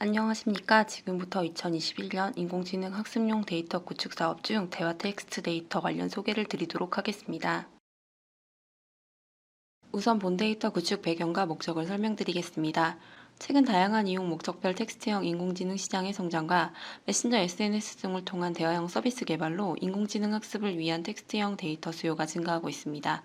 안녕하십니까. 지금부터 2021년 인공지능 학습용 데이터 구축 사업 중 대화 텍스트 데이터 관련 소개를 드리도록 하겠습니다. 우선 본 데이터 구축 배경과 목적을 설명드리겠습니다. 최근 다양한 이용 목적별 텍스트형 인공지능 시장의 성장과 메신저 SNS 등을 통한 대화형 서비스 개발로 인공지능 학습을 위한 텍스트형 데이터 수요가 증가하고 있습니다.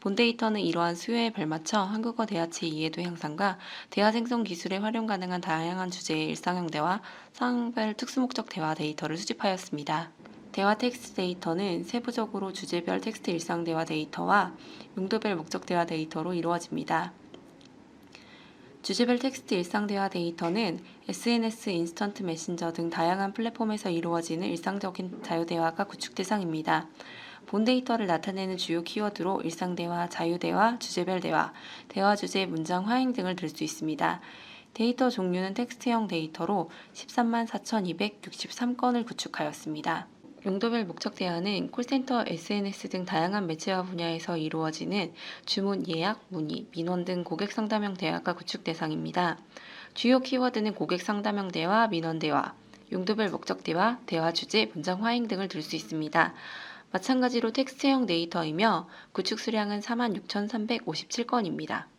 본 데이터는 이러한 수요에 발맞춰 한국어 대화체 이해도 향상과 대화 생성 기술에 활용 가능한 다양한 주제의 일상형 대화, 상황별 특수목적 대화 데이터를 수집하였습니다. 대화 텍스트 데이터는 세부적으로 주제별 텍스트 일상 대화 데이터와 용도별 목적 대화 데이터로 이루어집니다. 주제별 텍스트 일상 대화 데이터는 SNS, 인스턴트 메신저 등 다양한 플랫폼에서 이루어지는 일상적인 자유 대화가 구축 대상입니다. 본 데이터를 나타내는 주요 키워드로 일상 대화, 자유 대화, 주제별 대화, 대화 주제, 문장 화행 등을 들 수 있습니다. 데이터 종류는 텍스트형 데이터로 13만 4,263건을 구축하였습니다. 용도별 목적 대화는 콜센터, SNS 등 다양한 매체와 분야에서 이루어지는 주문, 예약, 문의, 민원 등 고객 상담형 대화가 구축 대상입니다. 주요 키워드는 고객 상담형 대화, 민원 대화, 용도별 목적 대화, 대화 주제, 문장 화행 등을 들 수 있습니다. 마찬가지로 텍스트형 데이터이며 구축 수량은 46,357건입니다.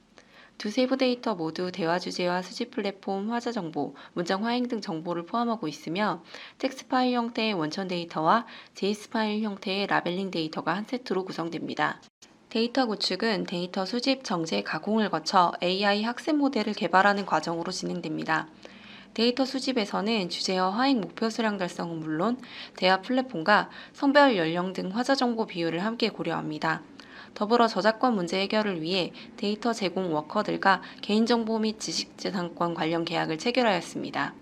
두 세부 데이터 모두 대화 주제와 수집 플랫폼, 화자 정보, 문장 화행 등 정보를 포함하고 있으며 텍스트 파일 형태의 원천 데이터와 JS 파일 형태의 라벨링 데이터가 한 세트로 구성됩니다. 데이터 구축은 데이터 수집, 정제, 가공을 거쳐 AI 학습 모델을 개발하는 과정으로 진행됩니다. 데이터 수집에서는 주제와 화행 목표 수량 달성은 물론 대화 플랫폼과 성별, 연령 등 화자 정보 비율을 함께 고려합니다. 더불어 저작권 문제 해결을 위해 데이터 제공 워커들과 개인정보 및 지식재산권 관련 계약을 체결하였습니다.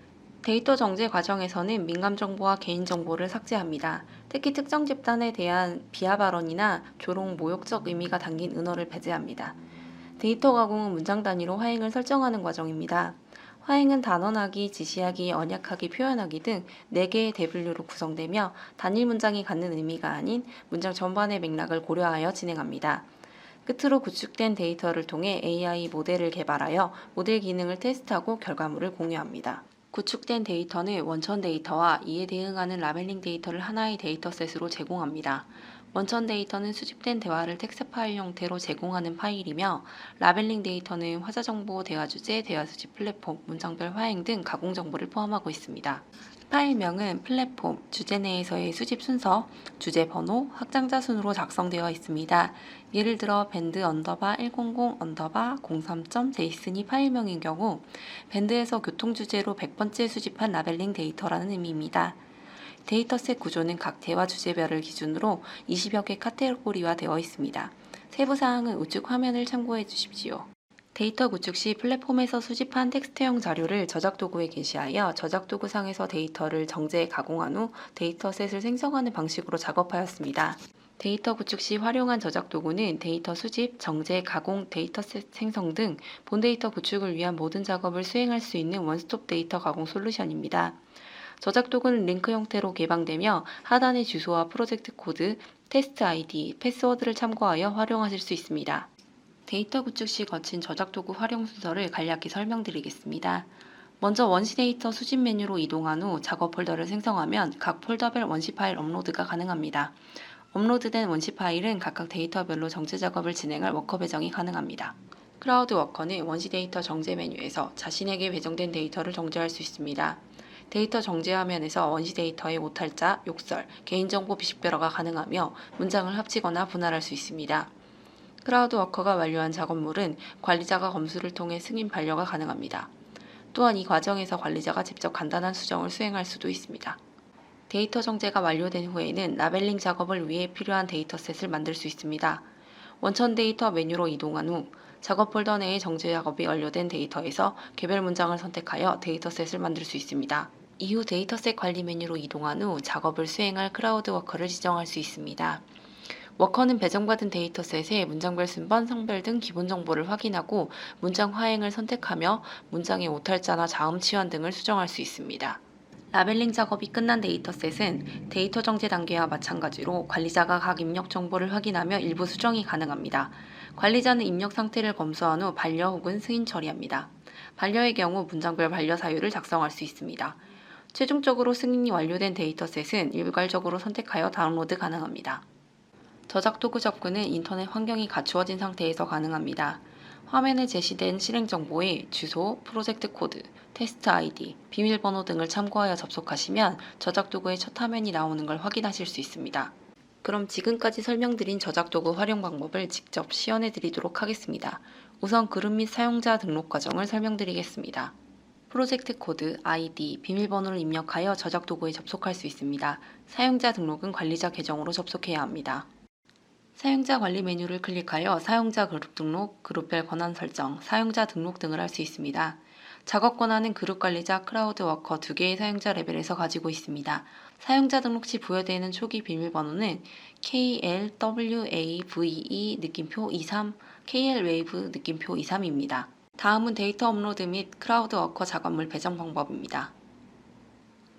데이터 정제 과정에서는 민감 정보와 개인 정보를 삭제합니다. 특히 특정 집단에 대한 비하 발언이나 조롱, 모욕적 의미가 담긴 은어를 배제합니다. 데이터 가공은 문장 단위로 화행을 설정하는 과정입니다. 화행은 단언하기, 지시하기, 언약하기, 표현하기 등 4개의 대분류로 구성되며 단일 문장이 갖는 의미가 아닌 문장 전반의 맥락을 고려하여 진행합니다. 끝으로 구축된 데이터를 통해 AI 모델을 개발하여 모델 기능을 테스트하고 결과물을 공유합니다. 구축된 데이터는 원천 데이터와 이에 대응하는 라벨링 데이터를 하나의 데이터셋으로 제공합니다. 원천 데이터는 수집된 대화를 텍스트 파일 형태로 제공하는 파일이며 라벨링 데이터는 화자 정보, 대화 주제, 대화 수집 플랫폼, 문장별 화행 등 가공 정보를 포함하고 있습니다. 파일명은 플랫폼, 주제 내에서의 수집 순서, 주제 번호, 확장자 순으로 작성되어 있습니다. 예를 들어 밴드 언더바 100 언더바 03.jsn이 파일명인 경우 밴드에서 교통 주제로 100번째 수집한 라벨링 데이터라는 의미입니다. 데이터셋 구조는 각 대화 주제별을 기준으로 20여 개 카테고리화 되어 있습니다. 세부 사항은 우측 화면을 참고해 주십시오. 데이터 구축 시 플랫폼에서 수집한 텍스트형 자료를 저작 도구에 게시하여 저작 도구상에서 데이터를 정제 가공한 후 데이터셋을 생성하는 방식으로 작업하였습니다. 데이터 구축 시 활용한 저작 도구는 데이터 수집, 정제, 가공, 데이터셋 생성 등 본 데이터 구축을 위한 모든 작업을 수행할 수 있는 원스톱 데이터 가공 솔루션입니다. 저작 도구는 링크 형태로 개방되며 하단의 주소와 프로젝트 코드, 테스트 아이디, 패스워드를 참고하여 활용하실 수 있습니다. 데이터 구축 시 거친 저작 도구 활용 순서를 간략히 설명드리겠습니다. 먼저 원시 데이터 수집 메뉴로 이동한 후 작업 폴더를 생성하면 각 폴더별 원시 파일 업로드가 가능합니다. 업로드된 원시 파일은 각각 데이터별로 정제 작업을 진행할 워커 배정이 가능합니다. 크라우드 워커는 원시 데이터 정제 메뉴에서 자신에게 배정된 데이터를 정제할 수 있습니다. 데이터 정제 화면에서 원시 데이터의 오탈자, 욕설, 개인정보 비식별화가 가능하며 문장을 합치거나 분할할 수 있습니다. 크라우드 워커가 완료한 작업물은 관리자가 검수를 통해 승인 반려가 가능합니다. 또한 이 과정에서 관리자가 직접 간단한 수정을 수행할 수도 있습니다. 데이터 정제가 완료된 후에는 라벨링 작업을 위해 필요한 데이터셋을 만들 수 있습니다. 원천 데이터 메뉴로 이동한 후 작업 폴더 내의 정제 작업이 완료된 데이터에서 개별 문장을 선택하여 데이터셋을 만들 수 있습니다. 이후 데이터셋 관리 메뉴로 이동한 후 작업을 수행할 크라우드 워커를 지정할 수 있습니다. 워커는 배정받은 데이터셋의 문장별 순번, 성별 등 기본 정보를 확인하고 문장 화행을 선택하며 문장의 오탈자나 자음 치환 등을 수정할 수 있습니다. 라벨링 작업이 끝난 데이터셋은 데이터 정제 단계와 마찬가지로 관리자가 각 입력 정보를 확인하며 일부 수정이 가능합니다. 관리자는 입력 상태를 검수한 후 반려 혹은 승인 처리합니다. 반려의 경우 문장별 반려 사유를 작성할 수 있습니다. 최종적으로 승인이 완료된 데이터셋은 일괄적으로 선택하여 다운로드 가능합니다. 저작 도구 접근은 인터넷 환경이 갖추어진 상태에서 가능합니다. 화면에 제시된 실행 정보의 주소, 프로젝트 코드, 테스트 아이디, 비밀번호 등을 참고하여 접속하시면 저작 도구의 첫 화면이 나오는 걸 확인하실 수 있습니다. 그럼 지금까지 설명드린 저작 도구 활용 방법을 직접 시연해 드리도록 하겠습니다. 우선 그룹 및 사용자 등록 과정을 설명드리겠습니다. 프로젝트 코드, 아이디, 비밀번호를 입력하여 저작 도구에 접속할 수 있습니다. 사용자 등록은 관리자 계정으로 접속해야 합니다. 사용자 관리 메뉴를 클릭하여 사용자 그룹 등록, 그룹별 권한 설정, 사용자 등록 등을 할 수 있습니다. 작업 권한은 그룹 관리자 크라우드 워커 두 개의 사용자 레벨에서 가지고 있습니다. 사용자 등록 시 부여되는 초기 비밀번호는 KLWAVE 느낌표 23, KLWave 느낌표 23입니다. 다음은 데이터 업로드 및 크라우드 워커 작업물 배정 방법입니다.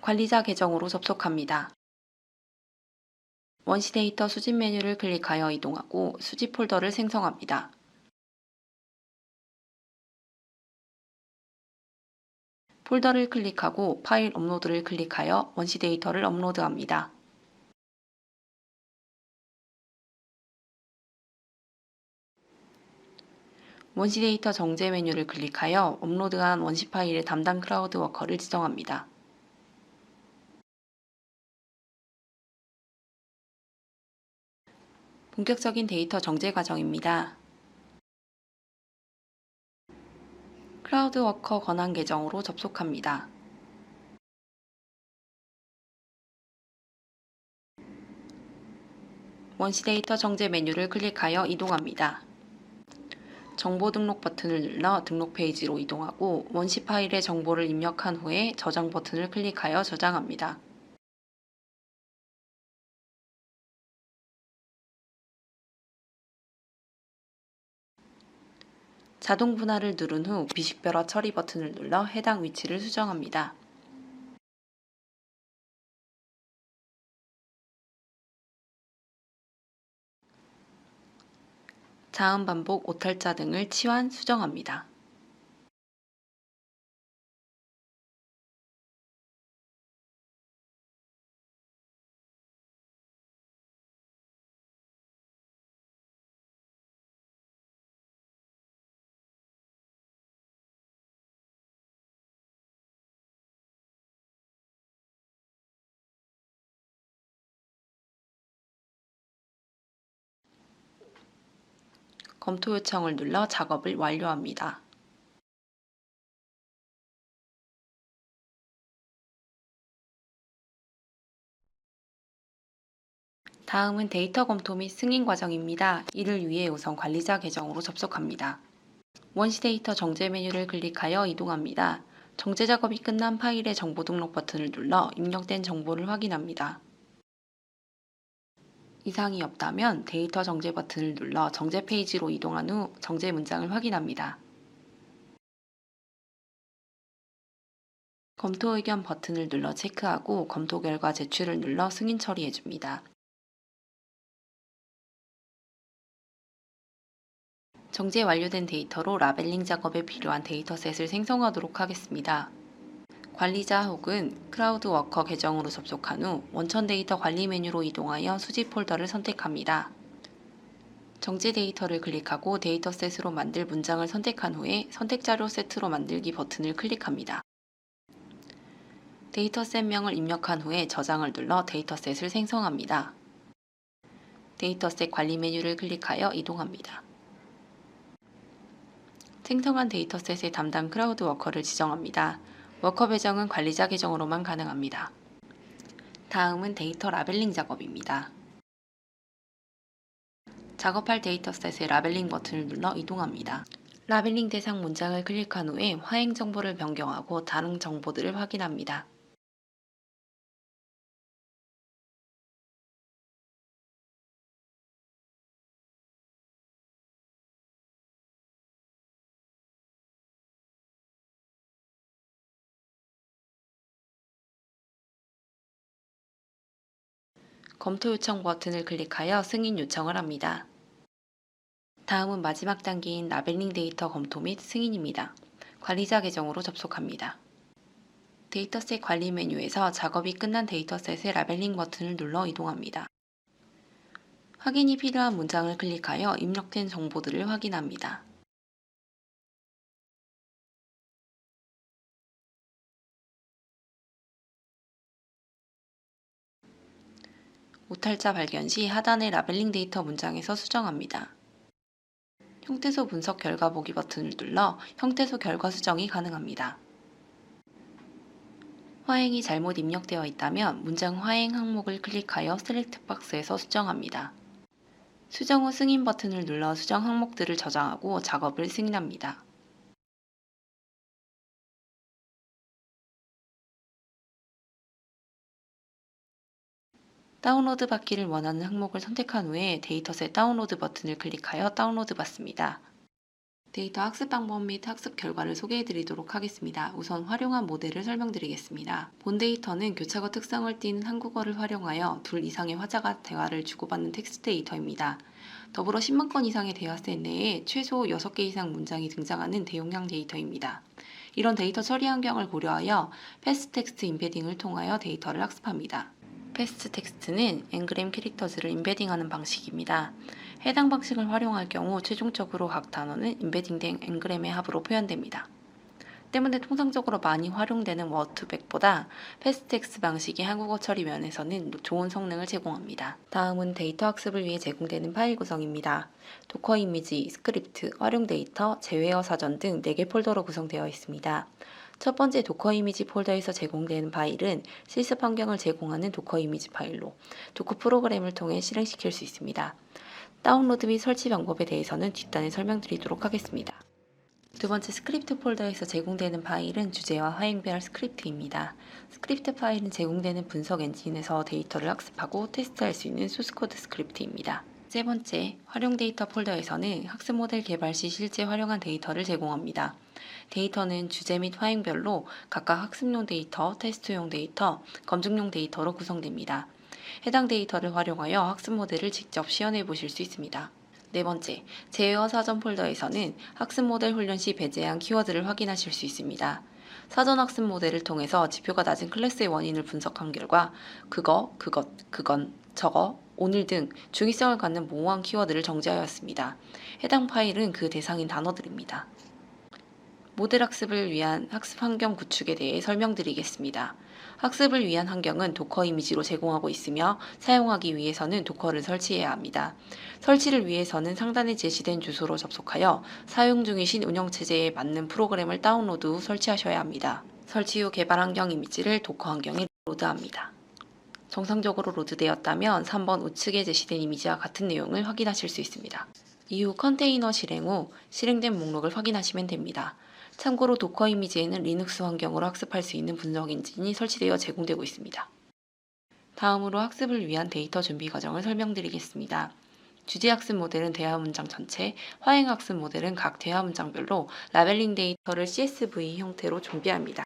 관리자 계정으로 접속합니다. 원시 데이터 수집 메뉴를 클릭하여 이동하고 수집 폴더를 생성합니다. 폴더를 클릭하고 파일 업로드를 클릭하여 원시 데이터를 업로드합니다. 원시 데이터 정제 메뉴를 클릭하여 업로드한 원시 파일의 담당 크라우드 워커를 지정합니다. 본격적인 데이터 정제 과정입니다. 크라우드 워커 권한 계정으로 접속합니다. 원시 데이터 정제 메뉴를 클릭하여 이동합니다. 정보 등록 버튼을 눌러 등록 페이지로 이동하고 원시 파일의 정보를 입력한 후에 저장 버튼을 클릭하여 저장합니다. 자동 분할을 누른 후 비식별화 처리 버튼을 눌러 해당 위치를 수정합니다. 자음 반복, 오탈자 등을 치환, 수정합니다. 검토 요청을 눌러 작업을 완료합니다. 다음은 데이터 검토 및 승인 과정입니다. 이를 위해 우선 관리자 계정으로 접속합니다. 원시 데이터 정제 메뉴를 클릭하여 이동합니다. 정제 작업이 끝난 파일의 정보 등록 버튼을 눌러 입력된 정보를 확인합니다. 이상이 없다면 데이터 정제 버튼을 눌러 정제 페이지로 이동한 후 정제 문장을 확인합니다. 검토 의견 버튼을 눌러 체크하고 검토 결과 제출을 눌러 승인 처리해 줍니다. 정제 완료된 데이터로 라벨링 작업에 필요한 데이터셋을 생성하도록 하겠습니다. 관리자 혹은 크라우드 워커 계정으로 접속한 후 원천 데이터 관리 메뉴로 이동하여 수집 폴더를 선택합니다. 정제 데이터를 클릭하고 데이터셋으로 만들 문장을 선택한 후에 선택 자료 세트로 만들기 버튼을 클릭합니다. 데이터셋명을 입력한 후에 저장을 눌러 데이터셋을 생성합니다. 데이터셋 관리 메뉴를 클릭하여 이동합니다. 생성한 데이터셋의 담당 크라우드 워커를 지정합니다. 워커 배정은 관리자 계정으로만 가능합니다. 다음은 데이터 라벨링 작업입니다. 작업할 데이터셋의 라벨링 버튼을 눌러 이동합니다. 라벨링 대상 문장을 클릭한 후에 화행 정보를 변경하고 다른 정보들을 확인합니다. 검토 요청 버튼을 클릭하여 승인 요청을 합니다. 다음은 마지막 단계인 라벨링 데이터 검토 및 승인입니다. 관리자 계정으로 접속합니다. 데이터셋 관리 메뉴에서 작업이 끝난 데이터셋의 라벨링 버튼을 눌러 이동합니다. 확인이 필요한 문장을 클릭하여 입력된 정보들을 확인합니다. 오탈자 발견 시 하단의 라벨링 데이터 문장에서 수정합니다. 형태소 분석 결과 보기 버튼을 눌러 형태소 결과 수정이 가능합니다. 화행이 잘못 입력되어 있다면 문장 화행 항목을 클릭하여 셀렉트 박스에서 수정합니다. 수정 후 승인 버튼을 눌러 수정 항목들을 저장하고 작업을 승인합니다. 다운로드 받기를 원하는 항목을 선택한 후에 데이터셋 다운로드 버튼을 클릭하여 다운로드 받습니다. 데이터 학습 방법 및 학습 결과를 소개해 드리도록 하겠습니다. 우선 활용한 모델을 설명드리겠습니다. 본 데이터는 교차과 특성을 띠는 한국어를 활용하여 둘 이상의 화자가 대화를 주고받는 텍스트 데이터입니다. 더불어 10만 건 이상의 대화셋 내에 최소 6개 이상 문장이 등장하는 대용량 데이터입니다. 이런 데이터 처리 환경을 고려하여 패스트 텍스트 임패딩을 통하여 데이터를 학습합니다. 패스트 텍스트는 앵그램 캐릭터즈를 임베딩하는 방식입니다. 해당 방식을 활용할 경우 최종적으로 각 단어는 임베딩된 앵그램의 합으로 표현됩니다. 때문에 통상적으로 많이 활용되는 워투백보다 패스트텍스트 방식이 한국어 처리 면에서는 좋은 성능을 제공합니다. 다음은 데이터 학습을 위해 제공되는 파일 구성입니다. 도커 이미지, 스크립트, 활용 데이터, 제외어 사전 등 4개 폴더로 구성되어 있습니다. 첫 번째 도커 이미지 폴더에서 제공되는 파일은 실습 환경을 제공하는 도커 이미지 파일로 도커 프로그램을 통해 실행시킬 수 있습니다. 다운로드 및 설치 방법에 대해서는 뒷단에 설명드리도록 하겠습니다. 두 번째 스크립트 폴더에서 제공되는 파일은 주제와 화행별 스크립트입니다. 스크립트 파일은 제공되는 분석 엔진에서 데이터를 학습하고 테스트할 수 있는 소스코드 스크립트입니다. 세 번째, 활용 데이터 폴더에서는 학습 모델 개발 시 실제 활용한 데이터를 제공합니다. 데이터는 주제 및 화행별로 각각 학습용 데이터, 테스트용 데이터, 검증용 데이터로 구성됩니다. 해당 데이터를 활용하여 학습 모델을 직접 시연해 보실 수 있습니다. 네 번째, 제어 사전 폴더에서는 학습 모델 훈련 시 배제한 키워드를 확인하실 수 있습니다. 사전 학습 모델을 통해서 지표가 낮은 클래스의 원인을 분석한 결과 그거, 그것, 그건, 저거, 오늘 등 중의성을 갖는 모호한 키워드를 정제하였습니다. 해당 파일은 그 대상인 단어들입니다. 모델 학습을 위한 학습 환경 구축에 대해 설명드리겠습니다. 학습을 위한 환경은 도커 이미지로 제공하고 있으며 사용하기 위해서는 도커를 설치해야 합니다. 설치를 위해서는 상단에 제시된 주소로 접속하여 사용 중이신 운영체제에 맞는 프로그램을 다운로드 후 설치하셔야 합니다. 설치 후 개발 환경 이미지를 도커 환경에 로드합니다. 정상적으로 로드되었다면 3번 우측에 제시된 이미지와 같은 내용을 확인하실 수 있습니다. 이후 컨테이너 실행 후 실행된 목록을 확인하시면 됩니다. 참고로 도커 이미지에는 리눅스 환경으로 학습할 수 있는 분석 엔진이 설치되어 제공되고 있습니다. 다음으로 학습을 위한 데이터 준비 과정을 설명드리겠습니다. 주제 학습 모델은 대화 문장 전체, 화행 학습 모델은 각 대화 문장별로 라벨링 데이터를 CSV 형태로 준비합니다.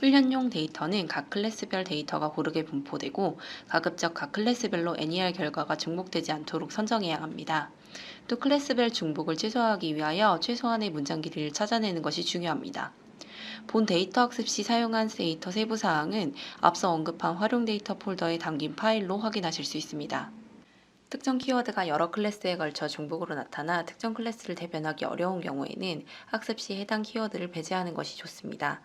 훈련용 데이터는 각 클래스별 데이터가 고르게 분포되고 가급적 각 클래스별로 NER 결과가 중복되지 않도록 선정해야 합니다. 또 클래스별 중복을 최소화하기 위하여 최소한의 문장 길이를 찾아내는 것이 중요합니다. 본 데이터 학습 시 사용한 데이터 세부 사항은 앞서 언급한 활용 데이터 폴더에 담긴 파일로 확인하실 수 있습니다. 특정 키워드가 여러 클래스에 걸쳐 중복으로 나타나 특정 클래스를 대변하기 어려운 경우에는 학습 시 해당 키워드를 배제하는 것이 좋습니다.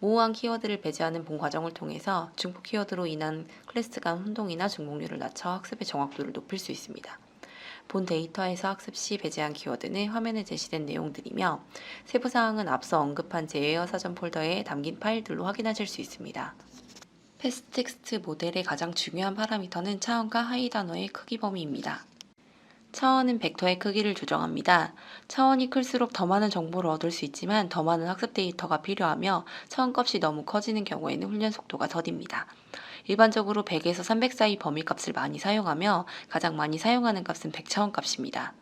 모호한 키워드를 배제하는 본 과정을 통해서 중복 키워드로 인한 클래스 간 혼동이나 중복률을 낮춰 학습의 정확도를 높일 수 있습니다. 본 데이터에서 학습 시 배제한 키워드는 화면에 제시된 내용들이며 세부 사항은 앞서 언급한 제외어 사전 폴더에 담긴 파일들로 확인하실 수 있습니다. 패스텍스트 모델의 가장 중요한 파라미터는 차원과 하위 단어의 크기 범위입니다. 차원은 벡터의 크기를 조정합니다. 차원이 클수록 더 많은 정보를 얻을 수 있지만 더 많은 학습 데이터가 필요하며 차원 값이 너무 커지는 경우에는 훈련 속도가 더딥니다. 일반적으로 100에서 300 사이 범위 값을 많이 사용하며 가장 많이 사용하는 값은 100차원 값입니다.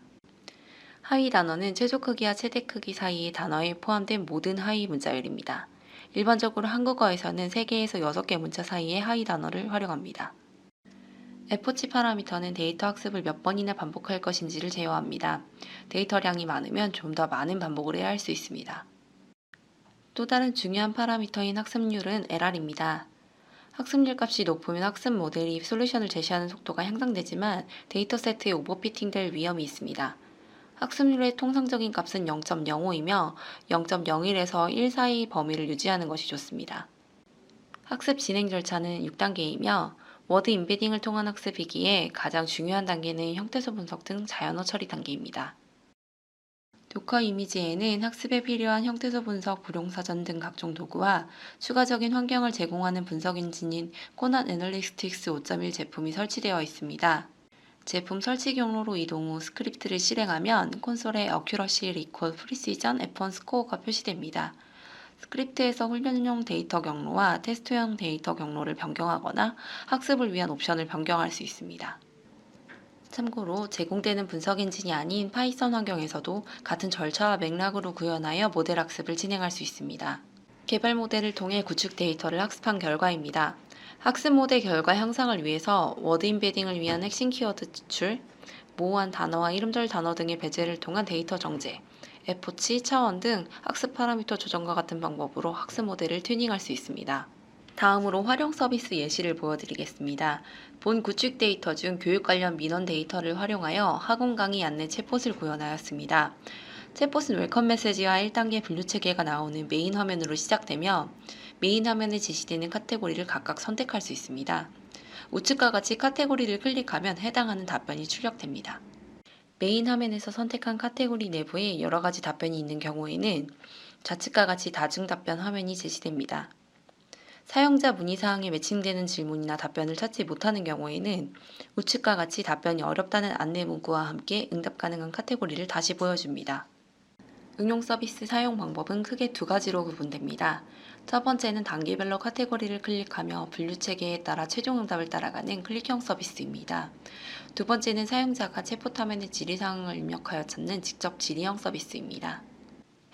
하위 단어는 최소 크기와 최대 크기 사이의 단어에 포함된 모든 하위 문자열입니다. 일반적으로 한국어에서는 3개에서 6개 문자 사이의 하위 단어를 활용합니다. F치 파라미터는 데이터 학습을 몇 번이나 반복할 것인지를 제어합니다. 데이터량이 많으면 좀 더 많은 반복을 해야 할 수 있습니다. 또 다른 중요한 파라미터인 학습률은 LR입니다. 학습률 값이 높으면 학습 모델이 솔루션을 제시하는 속도가 향상되지만 데이터 세트에 오버피팅 될 위험이 있습니다. 학습률의 통상적인 값은 0.05이며 0.01에서 1 사이 범위를 유지하는 것이 좋습니다. 학습 진행 절차는 6단계이며 워드 임베딩을 통한 학습이기에 가장 중요한 단계는 형태소 분석 등 자연어 처리 단계입니다. 도커 이미지에는 학습에 필요한 형태소 분석, 불용사전 등 각종 도구와 추가적인 환경을 제공하는 분석 엔진인 코난 애널리스틱스 5.1 제품이 설치되어 있습니다. 제품 설치 경로로 이동 후 스크립트를 실행하면 콘솔에 어큐러시, 리콜, 프리시전, F1 스코어가 표시됩니다. 스크립트에서 훈련용 데이터 경로와 테스트용 데이터 경로를 변경하거나 학습을 위한 옵션을 변경할 수 있습니다. 참고로 제공되는 분석 엔진이 아닌 파이썬 환경에서도 같은 절차와 맥락으로 구현하여 모델 학습을 진행할 수 있습니다. 개발 모델을 통해 구축 데이터를 학습한 결과입니다. 학습 모델 결과 향상을 위해서 워드 임베딩을 위한 핵심 키워드 추출, 모호한 단어와 이름절 단어 등의 배제를 통한 데이터 정제, F치, 차원 등 학습 파라미터 조정과 같은 방법으로 학습 모델을 튜닝할 수 있습니다. 다음으로 활용 서비스 예시를 보여드리겠습니다. 본 구축 데이터 중 교육 관련 민원 데이터를 활용하여 학원 강의 안내 챗봇을 구현하였습니다. 챗봇은 웰컴 메시지와 1단계 분류 체계가 나오는 메인 화면으로 시작되며 메인 화면에 제시되는 카테고리를 각각 선택할 수 있습니다. 우측과 같이 카테고리를 클릭하면 해당하는 답변이 출력됩니다. 메인 화면에서 선택한 카테고리 내부에 여러 가지 답변이 있는 경우에는 좌측과 같이 다중 답변 화면이 제시됩니다. 사용자 문의사항에 매칭되는 질문이나 답변을 찾지 못하는 경우에는 우측과 같이 답변이 어렵다는 안내 문구와 함께 응답 가능한 카테고리를 다시 보여줍니다. 응용 서비스 사용 방법은 크게 두 가지로 구분됩니다. 첫 번째는 단계별로 카테고리를 클릭하며 분류 체계에 따라 최종 응답을 따라가는 클릭형 서비스입니다. 두 번째는 사용자가 챗봇 화면에 질의 사항을 입력하여 찾는 직접 질의형 서비스입니다.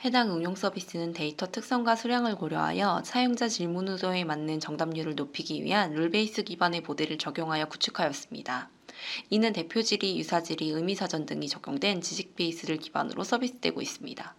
해당 응용 서비스는 데이터 특성과 수량을 고려하여 사용자 질문 의도에 맞는 정답률을 높이기 위한 룰 베이스 기반의 모델을 적용하여 구축하였습니다. 이는 대표 질의, 유사 질의, 의미 사전 등이 적용된 지식 베이스를 기반으로 서비스되고 있습니다.